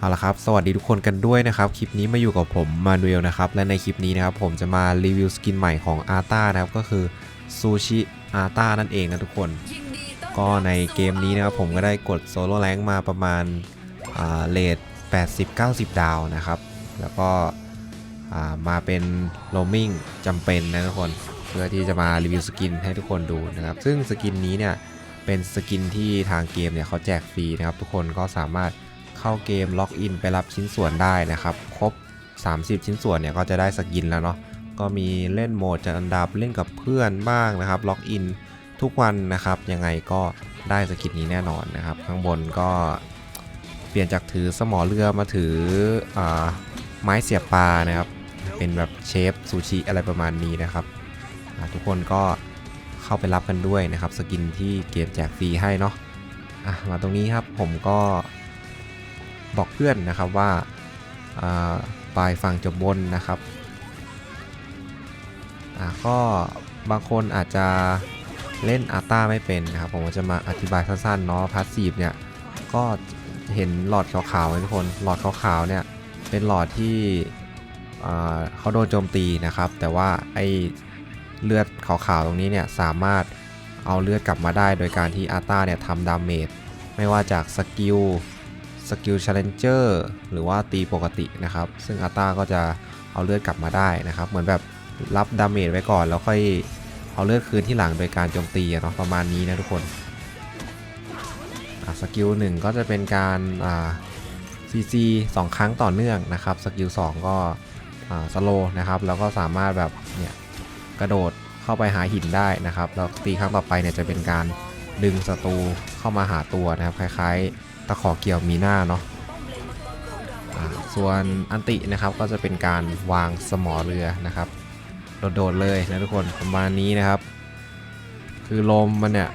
เอาละครับ สวัสดีทุกคนกันด้วยนะครับ คลิปนี้มาอยู่กับผมมานูเอลนะครับ และในคลิปนี้นะครับผมจะมารีวิวสกินใหม่ของอาร์ตานะครับ ก็คือซูชิอาร์ตานั่นเองนะทุกคน ก็ในเกมนี้นะครับผมก็ได้กดโซโล่แรงมาประมาณเลท80-90 ดาวนะครับ แล้วก็อ่ามาเป็นโรมมิ่งจำเป็นนะทุกคน เพื่อที่จะมารีวิวสกินให้ทุกคนดูนะครับ ซึ่งสกินนี้เนี่ยเป็นสกินที่ทางเกมเนี่ยเขาแจกฟรีนะครับ ทุกคนก็สามารถ เข้าเกมล็อกอินไปรับชิ้นส่วนได้นะครับ ครบ 30 ชิ้นส่วนเนี่ยก็จะได้สกินแล้วเนาะก็มีเล่นโหมดจัดอันดับเล่นกับเพื่อนบ้างนะครับ ล็อกอินทุกวันนะครับ ยังไงก็ได้สกินนี้แน่นอนนะครับ ข้างบนก็เปลี่ยนจากถือสมอเรือมาถืออาไม้เสียบปลานะครับ เป็นแบบเชฟซูชิอะไรประมาณนี้นะครับ ทุกคนก็เข้าไปรับกันด้วยนะครับ สกินที่เกมแจกฟรีให้เนาะะมาตรงนี้ครับผมก็ บอกเพื่อนนะครับว่าปลายฝั่งจบบนนะครับอะก็บางคนอาจจะเล่นอาต้าไม่เป็นนะครับ ผมจะมาอธิบายสั้นๆเนาะพาสซีฟเนี่ยก็เห็นหลอดขาวๆทุกคนหลอดขาวๆเนี่ยเป็นหลอดที่เขาโดนโจมตีนะครับ แต่ว่าไอเลือดขาวๆตรงนี้เนี่ยสามารถเอาเลือดกลับมาได้โดยการที่อาร์ตาเนี่ยทำดาเมจไม่ว่าจากสกิล สกิลชาเลนเจอร์หรือว่าตีปกตินะครับ ซึ่งอาร์ตาก็จะเอาเลือดกลับมาได้นะครับ เหมือนแบบรับดาเมจไว้ก่อน แล้วค่อยเอาเลือดคืนที่หลังโดยการโจมตีอะเนาะประมาณนี้นะทุกคนสกิลหนึ่งก็จะเป็นการซีซีสองครั้งต่อเนื่องนะครับ สกิล2ก็สโลนะครับ แล้วก็สามารถแบบเนี่ยกระโดดเข้าไปหาหินได้นะครับ แล้วตีครั้งต่อไปเนี่ยจะเป็นการดึงศัตรูเข้ามาหาตัวนะครับ คล้ายๆ ตะขอเกี่ยวมีหน้าเนาะส่วนอันตินะครับก็จะเป็นการวางสมอเรือนะครับ โดดๆเลยนะทุกคนประมาณนี้นะครับ คือลมมันเนี่ย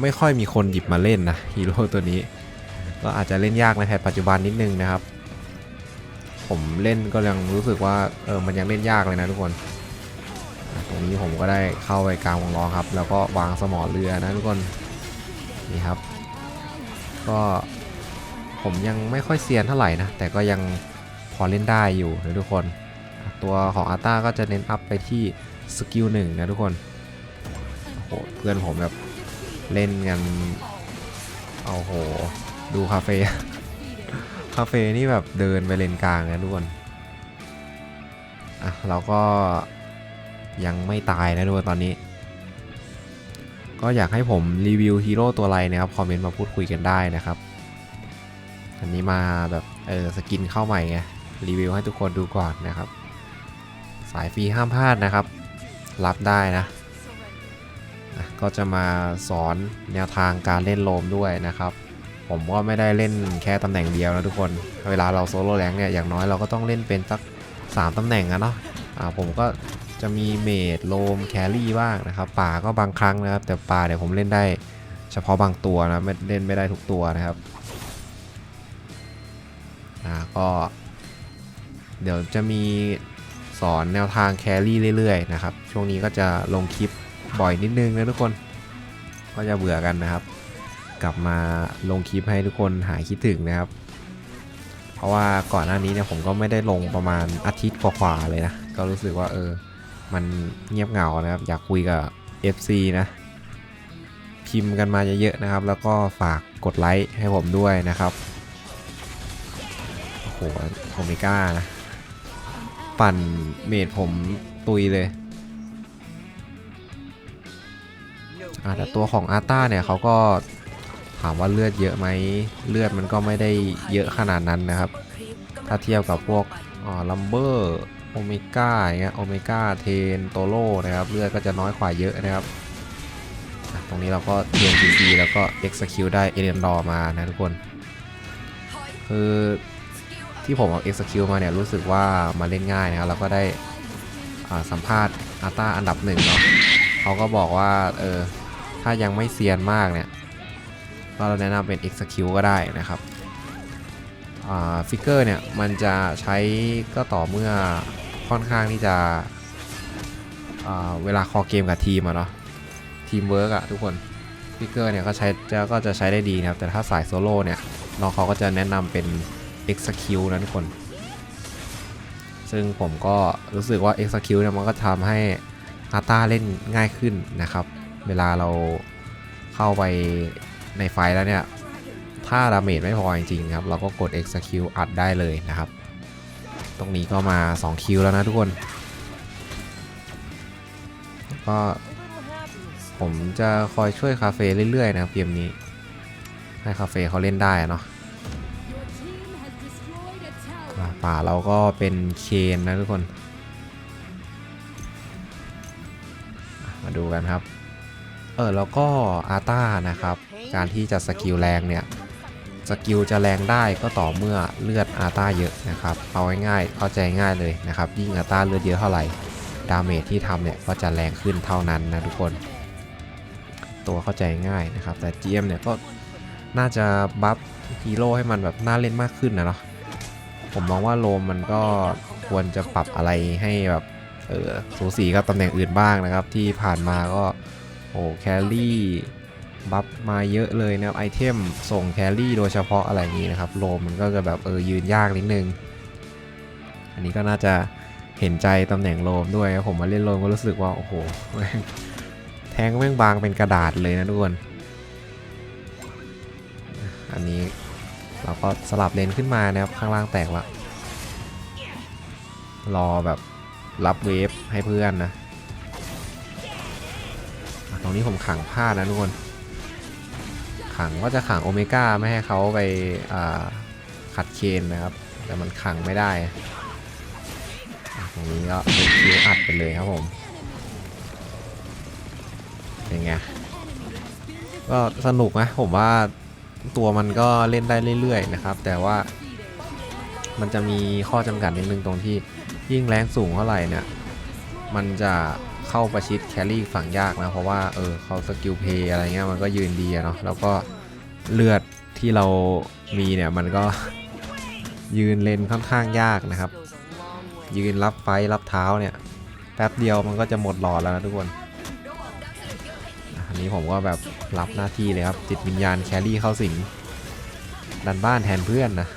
ไม่ค่อยมีคนหยิบมาเล่นนะฮีโร่ตัวนี้ ก็อาจจะเล่นยากในแพทปัจจุบันนิดนึงนะครับ ผมเล่นก็ยังรู้สึกว่าเออมันยังเล่นยากเลยนะทุกคนตรงนี้ผมก็ได้เข้าไปกลางวงล้อครับ แล้วก็วางสมอเรือนะทุกคนนี่ครับ ก็ผมยังไม่ค่อยเซียนเท่าไหร่นะ แต่ก็ยังพอเล่นได้อยู่นะทุกคน ตัวของอาต้าก็จะเน้นอัพไปที่สกิลหนึ่งนะทุกคนโหเพื่อนผมแบบเล่นกันโอ้โห ดูคาเฟ่คาเฟ่นี่แบบเดินไปเลนกลางนะทุกคนอะเราก็ยังไม่ตายนะทุกคนตอนนี้ ก็อยากให้ผมรีวิวฮีโร่ตัวอะไรนะครับคอมเมนต์มาพูดคุยกันได้นะครับ อันนี้มาแบบเออสกินเข้าใหม่ไงรีวิวให้ทุกคนดูก่อนนะครับ สายฟรีห้ามพลาดนะครับ รับได้นะก็จะมาสอนแนวทางการเล่นโลมด้วยนะครับ ผมก็ไม่ได้เล่นแค่ตำแหน่งเดียวนะทุกคน เวลาเราโซโล่แรงเนี่ยอย่างน้อยเราก็ต้องเล่นเป็นสัก 3ตำแหน่งอะเนาะอ่าผมก็ จะมีเมดโลมแครี่บ้างนะครับป่าก็บางครั้งนะครับ แต่ป่าเดี๋ยวผมเล่นได้เฉพาะบางตัวนะไม่เล่นไม่ได้ทุกตัวนะครับอ่าก็เดี๋ยวจะมีสอนแนวทางแครี่เรื่อยๆนะครับ ช่วงนี้ก็จะลงคลิปบ่อยนิดนึงนะทุกคน ก็จะเบื่อกันนะครับ กลับมาลงคลิปให้ทุกคนหายคิดถึงนะครับ เพราะว่าก่อนหน้านี้เนี่ยผมก็ไม่ได้ลงประมาณอาทิตย์กว่าๆเลยนะ ก็รู้สึกว่าเออ มันเงียบเหงานะครับ อยากคุยกับ FC นะ พิมพ์กันมาเยอะๆนะครับ แล้วก็ฝากกดไลค์ให้ผมด้วยนะครับ โอ้โหโอเมก้านะ ปั่นเมดผมตุยเลยอ่าแต่ตัวของอาร์ต้าเนี่ยเขาก็ถามว่าเลือดเยอะไหมเลือดมันก็ไม่ได้เยอะขนาดนั้นนะครับ ถ้าเทียบกับพวกอ๋อลัมเบอร์ เมก้าอย่างเงี้ยโอเมก้าเทนโตโร่นะครับเลือดก็จะน้อยกว่าเยอะนะครับตรงนี้เราก็เทียนซีซีแล้วก็ execute ได้เอเดนดอมานะทุกคน คือที่ผมเอา execute มาเนี่ยรู้สึกว่ามาเล่นง่ายนะครับแล้วก็ได้สัมภาษณ์อาต้าอันดับหนึ่งเนาะเขาก็บอกว่าเออถ้ายังไม่เซียนมากเนี่ยก็เราแนะนำเป็น execute ก็ได้นะครับฟิกเกอร์เนี่ย มันจะใช้ก็ต่อเมื่อ ค่อนข้างที่จะเวลาคอเกมกับทีมอะเนาะทีมเวิร์กอะทุกคนฟิกเกอร์เนี่ยก็ใช้จะก็จะใช้ได้ดีนะครับ แต่ถ้าสายโซโล่เนี่ยน้องเขาก็จะแนะนำเป็น execute นะทุกคน ซึ่งผมก็รู้สึกว่า execute เนี่ยมันก็ทำให้อาตาเล่นง่ายขึ้นนะครับ เวลาเราเข้าไปในไฟแล้วเนี่ย ถ้าดาเมจไม่พอจริงๆครับ เราก็กด execute อัดได้เลยนะครับ ตรงนี้ก็มา 2 คิวแล้วนะทุกคน ก็ ผมจะคอยช่วยคาเฟ่เรื่อย ๆ นะครับเกมนี้ ให้คาเฟ่เขาเล่นได้เนาะป่าเราก็เป็นเคนนะทุกคน มาดูกันครับ เออแล้วก็อาต้านะครับ การที่จะสกิลแรงเนี่ย สกิลจะแรงได้ก็ต่อเมื่อเลือดอาต้าเยอะนะครับ เอาง่ายๆเข้าใจง่ายเลยนะครับ ยิ่งอาต้าเลือดเยอะเท่าไหร่ ดาเมจที่ทำเนี่ยก็จะแรงขึ้นเท่านั้นนะทุกคน ตัวเข้าใจง่ายนะครับ แต่ GM เนี่ยก็น่าจะบัฟฮีโร่ให้มันแบบน่าเล่นมากขึ้นนะเนาะ ผมมองว่าโลมมันก็ควรจะปรับอะไรให้แบบเออสูสีกับตำแหน่งอื่นบ้างนะครับ ที่ผ่านมาก็โอ้แครี่ บัฟมาเยอะเลยนะครับไอเทมส่งแครี่โดยเฉพาะอะไรอย่างนี้นะครับโลมมันก็จะแบบเออยืนยากนิดนึง อันนี้ก็น่าจะเห็นใจตำแหน่งโลมด้วยผมมาเล่นโลมก็รู้สึกว่าโอ้โหแทงแม่งบางเป็นกระดาษเลยนะทุกคนอันนี้เราก็สลับเลนขึ้นมานะครับข้างล่างแตกละรอแบบรับเวฟให้เพื่อนนะ ตรงนี้ผมขังพลานะทุกคน ขังก็จะขังโอเมก้าไม่ให้เขาไปาขัดเคนนะครับ แต่มันขังไม่ได้ตรงนี้ก็เป็นคิวอัดไปเลยครับผมเป็นไงก็สนุกนะผมว่าตัวมันก็เล่นได้เรื่อยๆนะครับ แต่ว่ามันจะมีข้อจำกัดนิดนึงตรงที่ยิ่งแรงสูงเท่าไหร่เนี่ยมันจะ เข้าประชิดแครี่ฝั่งยากนะ เพราะว่าเออเขาสกิลเพย์อะไรเงี้ยมันก็ยืนดีเนาะแล้วก็เลือดที่เรามีเนี่ยมันก็ยืนเลนค่อนข้างยากนะครับ ยืนรับไฟรับเท้าเนี่ยแป๊บเดียวมันก็จะหมดหลอดแล้วนะทุกคนอันนี้ผมก็แบบรับหน้าที่เลยครับจิตวิญญาณแครี่เข้าสิงดันบ้านแทนเพื่อนนะ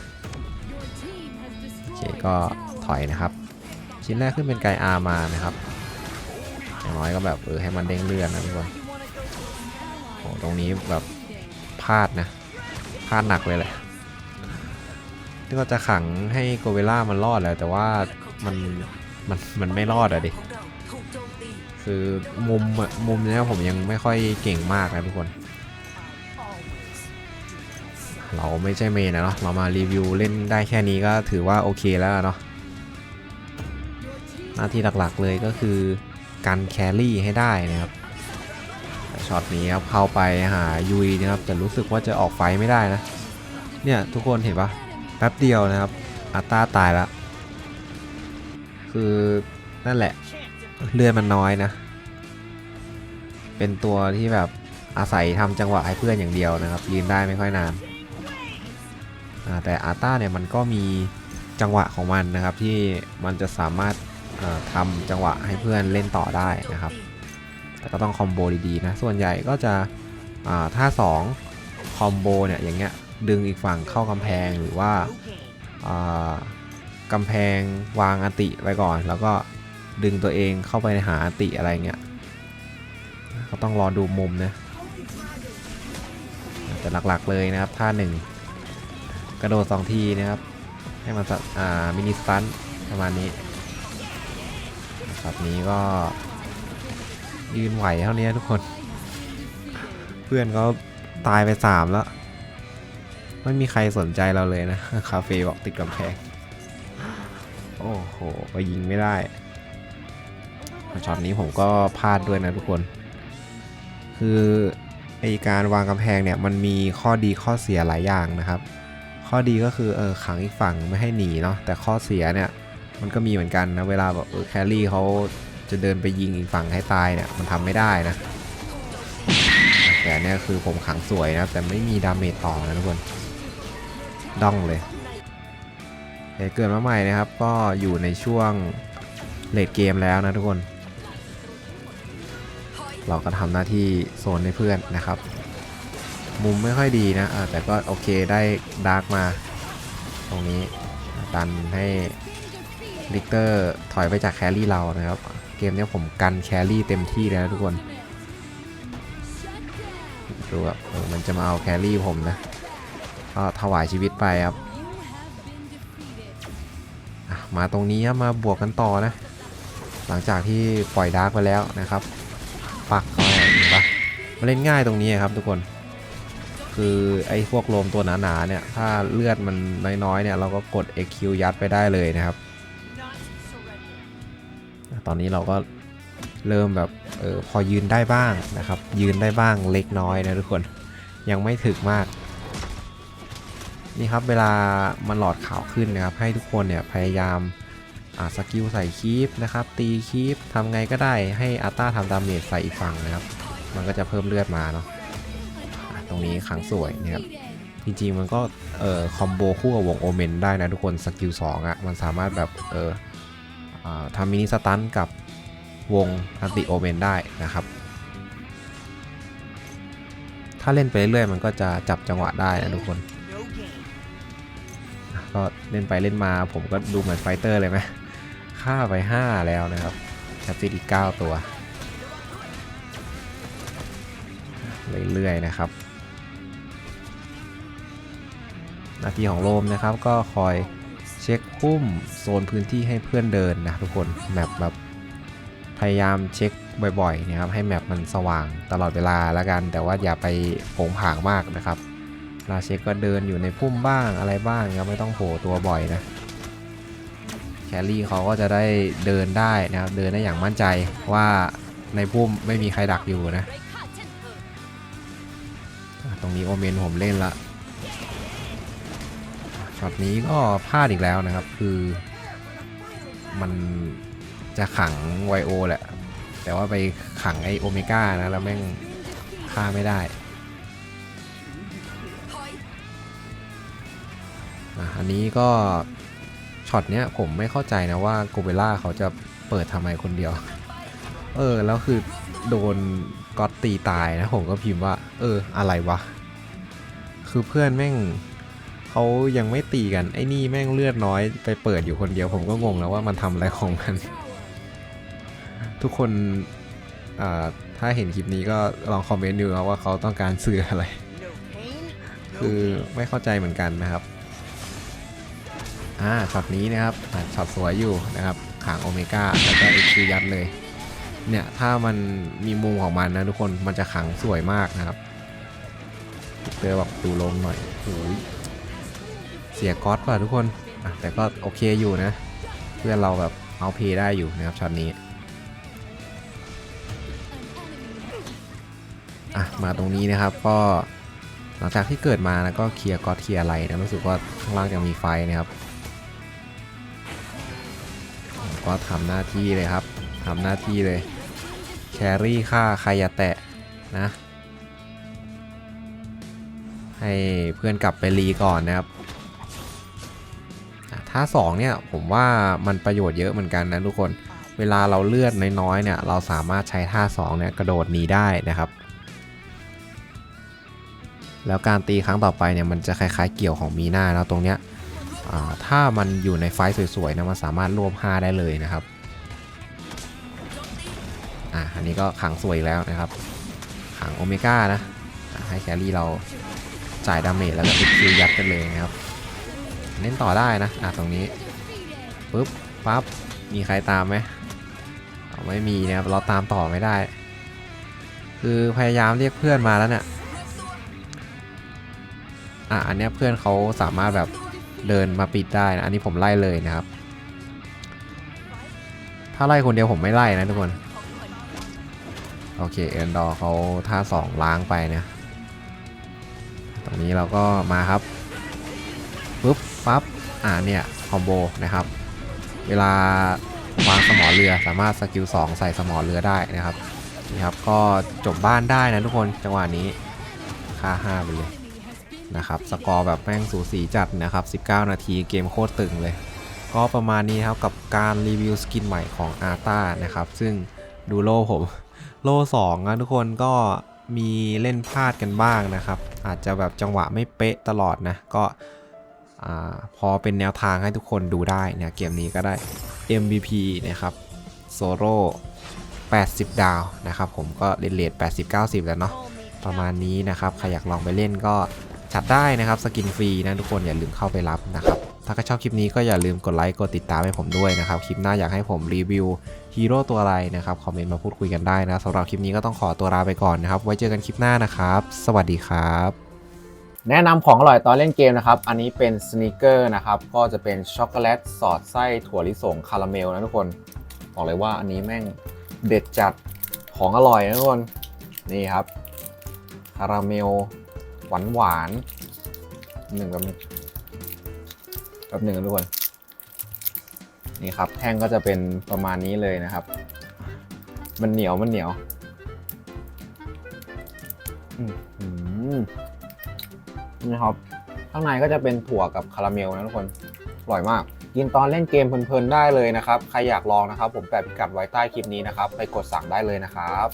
โอเคก็ถอยนะครับ ชิ้นแรกขึ้นเป็นไกอาร์มานะครับ อย่างน้อยก็แบบเออให้มันเด้งเลื่อนนะทุกคนโอ้ตรงนี้แบบพลาดนะพลาดหนักเลยแหละที่ก็จะขังให้โกเวล่ามันรอดแหละแต่ว่ามันมันมันไม่รอดอะดิคือมุมมุมเนี้ยผมยังไม่ค่อยเก่งมากนะทุกคน เราไม่ใช่เมนนะเนาะเรามารีวิวเล่นได้แค่นี้ก็ถือว่าโอเคแล้วเนาะหน้าที่หลักๆเลยก็คือ การแครี่ให้ได้นะครับช็อตนี้ครับเข้าไปหายุยนะครับแต่รู้สึกว่าจะออกไฟไม่ได้นะ เนี่ยทุกคนเห็นปะแป๊บเดียวนะครับอัตตาตายแล้วคือนั่นแหละเลือดมันน้อยนะ เป็นตัวที่แบบอาศัยทำจังหวะให้เพื่อนอย่างเดียวนะครับยืนได้ไม่ค่อยนานแต่อาต้าเนี่ยมันก็มีจังหวะของมันนะครับที่มันจะสามารถ ทำจังหวะให้เพื่อนเล่นต่อได้นะครับ แต่ก็ต้องคอมโบดีๆนะ ส่วนใหญ่ก็จะอ่าถ้า 2 คอมโบเนี่ยอย่างเงี้ยดึงอีกฝั่งเข้ากำแพงหรือว่าอ่ากำแพงวางอติไว้ก่อน แล้วก็ดึงตัวเองเข้าไปหาอติอะไรเงี้ยก็ต้องรอดูมุมนะแต่หลักๆเลยนะครับท่าหนึ่งกระโดดสองทีนะครับ ให้มันมินิสตันประมาณนี้ แบบนี้ก็ยืนไหวเท่านี้ทุกคน เพื่อนเขาตายไปสามแล้ว ไม่มีใครสนใจเราเลยนะ คาเฟ่บอกติดกำแพง โอ้โห ก็ยิงไม่ได้ช็อตนี้ผมก็พลาดด้วยนะทุกคน คือไอการวางกำแพงเนี่ยมันมีข้อดีข้อเสียหลายอย่างนะครับ ข้อดีก็คือเออขังอีกฝั่งไม่ให้หนีเนาะแต่ข้อเสียเนี่ย มันก็มีเหมือนกันนะเวลาแบบเออแครี่เขาจะเดินไปยิงอีกฝั่งให้ตายเนี่ยมันทำไม่ได้นะแต่เนี่ยคือผมขังสวยนะแต่ไม่มีดาเมจต่อนะทุกคนด้องเลยเหตุเกิดมาใหม่นะครับ ก็อยู่ในช่วงเลดเกมแล้วนะทุกคน เราก็ทำหน้าที่โซนให้เพื่อนนะครับ มุมไม่ค่อยดีนะแต่ก็โอเคได้ดาร์กมา ตรงนี้ดันให้ ลิกเตอร์ถอยไปจากแครี่เรานะครับ เกมเนี้ยผมกันแครี่เต็มที่เลยนะทุกคนดูแบบมันจะมาเอาแครี่ผมนะก็ถวายชีวิตไปครับมาตรงนี้มาบวกกันต่อนะ หลังจากที่ปล่อยดาร์กไปแล้วนะครับปักเข้าไปมาเล่นง่ายตรงนี้ครับทุกคน คือไอ้พวกโลมตัวหนาๆเนี่ย ถ้าเลือดมันน้อยๆเนี่ย เราก็กด EQ ยัดไปได้เลยนะครับ ตอนนี้เราก็เริ่มแบบเออพอยืนได้บ้างนะครับ ยืนได้บ้างเล็กน้อยนะทุกคนยังไม่ถึกมาก นี่ครับเวลามันหลอดขาวขึ้นนะครับ ให้ทุกคนเนี่ยพยายามอาสกิลใส่คีปนะครับ ตีคีปทำไงก็ได้ให้อาต้าทำดาเมจใส่อีกฝั่งนะครับ มันก็จะเพิ่มเลือดมาเนาะตรงนี้ขังสวยนะครับจริงๆมันก็เอ่อคอมโบคู่กับวงโอเมนได้นะทุกคนสกิล2อะมันสามารถแบบเออ ทำมินิสตันกับวงอันติโอเมนได้นะครับ ถ้าเล่นไปเรื่อยๆมันก็จะจับจังหวะได้นะทุกคน ก็เล่นไปเล่นมาผมก็ดูเหมือนไฟเตอร์เลยไหมฆ่าไป 5 แล้วนะครับแคปติดอีก 9 ตัว เรื่อยๆนะครับ หน้าที่ของโรมนะครับก็คอย เช็คพุ่มโซนพื้นที่ให้เพื่อนเดินนะทุกคนแมปแบบพยายามเช็คบ่อยๆนะครับให้แมปมันสว่างตลอดเวลาแล้วกัน แต่ว่าอย่าไปโผงผางมากนะครับเวลาเช็คก็เดินอยู่ในพุ่มบ้างอะไรบ้างครับไม่ต้องโผล่ตัวบ่อยนะแครี่เขาก็จะได้เดินได้นะครับเดินได้อย่างมั่นใจว่าในพุ่มไม่มีใครดักอยู่นะ ตรงนี้โอเมนผมเล่นละ ช็อตนี้ก็พลาดอีกแล้วนะครับ คือมันจะขังไวโอแหละ แต่ว่าไปขังไอโอเมก้านะ แล้วแม่งฆ่าไม่ได้อะอันนี้ก็ช็อตเนี้ยผมไม่เข้าใจนะว่าโกเบล่าเขาจะเปิดทำไมคนเดียว เออ แล้วคือโดนก็ตีตายนะผมก็พิมพ์ว่า เออ อะไรวะ คือเพื่อนแม่ง เขายังไม่ตีกัน ไอ้นี่แม่งเลือดน้อยไปเปิดอยู่คนเดียวผมก็งงแล้วว่ามันทำอะไรของมัน ทุกคนอ่าถ้าเห็นคลิปนี้ก็ลองคอมเมนต์ดูครับว่าเขาต้องการสื่ออะไร คือไม่เข้าใจเหมือนกันนะครับ อ่าช็อตนี้นะครับช็อตสวยอยู่นะครับขางโอเมก้าแล้วก็เอ็กซ์ยัดเลย เนี่ยถ้ามันมีมุมของมันนะทุกคนมันจะขังสวยมากนะครับเตอร์แบบดูลงหน่อยโอ้ย สียก๊อตป่ะทุกคนแต่ก็โอเคอยู่นะ เพื่อนเราแบบเอาเพได้อยู่นะครับช็อตนี้อะมาตรงนี้นะครับก็หลังจากที่เกิดมานะก็เคลียร์ก๊อตเคลียร์อะไรนะรู้สึกว่าข้างล่างยังมีไฟนะครับ ก็ทำหน้าที่เลยครับทำหน้าที่เลยแครี่ฆ่าใครอย่าแตะนะ ให้เพื่อนกลับไปรีก่อนนะครับ ท่า2เนี่ยผมว่ามันประโยชน์เยอะเหมือนกันนะทุกคน เวลาเราเลือดน้อยๆเนี่ยเราสามารถใช้ท่า2เนี่ยกระโดดหนีได้นะครับ แล้วการตีครั้งต่อไปเนี่ยมันจะคล้ายๆเกี่ยวของมีหน้าแล้วตรงเนี้ยถ้ามันอยู่ในไฟสวยๆนะมันสามารถรวบ5ได้เลยนะครับอะอันนี้ก็ขังสวยแล้วนะครับ ขังโอเมก้านะอะให้แครี่เราจ่ายดาเมจแล้วก็ติดคิวยัดกันเลยนะครับ เล่นต่อได้นะอะตรงนี้ปุ๊บปั๊บมีใครตามไหมไม่มีนะครับเราตามต่อไม่ได้ คือพยายามเรียกเพื่อนมาแล้วเนี่ยอะอันเนี้ยเพื่อนเขาสามารถแบบเดินมาปิดได้นะอันนี้ผมไล่เลยนะครับ ถ้าไล่คนเดียวผมไม่ไล่นะทุกคนโอเคเอ็นดอร์เขาท่าสองล้างไปเนี่ยตรงนี้เราก็มาครับ ปั๊บ อ่าเนี่ยคอมโบนะครับ เวลาวางสมอเรือสามารถสกิล2ใส่สมอเรือได้นะครับนี่ครับก็จบบ้านได้นะทุกคนจังหวะนี้ค่า5ไปเลยนะครับสกอร์แบบแม่งสูสีจัดนะครับ 19 นาทีเกมโคตรตึงเลย ก็ประมาณนี้ครับกับการรีวิวสกินใหม่ของอาร์ตานะครับ ซึ่งดูโล่ผม โล่2นะทุกคนก็มีเล่นพลาดกันบ้างนะครับ อาจจะแบบจังหวะไม่เป๊ะตลอดนะ ก็ อพอเป็นแนวทางให้ทุกคนดูได้เนี่ยเกมนี้ก็ได้ MVP นะครับโซโล่80 ดาวนะครับผมก็เลนเลท80-90 แล้วเนาะประมาณนี้นะครับใครอยากลองไปเล่นก็จัดได้นะครับสกินฟรีนะทุกคนอย่าลืมเข้าไปรับนะครับถ้าใครชอบคลิปนี้ก็อย่าลืมกดไลค์กดติดตามให้ผมด้วยนะครับคลิปหน้าอยากให้ผมรีวิวฮีโร่ตัวอะไรนะครับคอมเมนต์มาพูดคุยกันได้นะสำหรับคลิปนี้ก็ต้องขอตัวลาไปก่อนนะครับไว้เจอกันคลิปหน้านะครับ สวัสดีครับ แนะนำของอร่อยตอนเล่นเกมนะครับ อันนี้เป็นสน e เกอร์นะครับ ก็จะเป็นช็อกโกแลตสอดไส้ถั่วลิสงคาราเมลนะทุกคน บอกเลยว่าอันนี้แม่งเด็ดจัดของอร่อยนะทุกคน นี่ครับคาราเมลหวานหวานหนึ่งแบบนึงแบบหนึ่งนะทุกคน นี่ครับแท่งก็จะเป็นประมาณนี้เลยนะครับ มันเหนียวมันเหนียวอื้อ นะครับ ข้างในก็จะเป็นถั่วกับคาราเมลนะทุกคนอร่อยมาก กินตอนเล่นเกมเพลินๆได้เลยนะครับ ใครอยากลองนะครับ ผมแปะพิกัดไว้ใต้คลิปนี้นะครับ ไปกดสั่งได้เลยนะครับ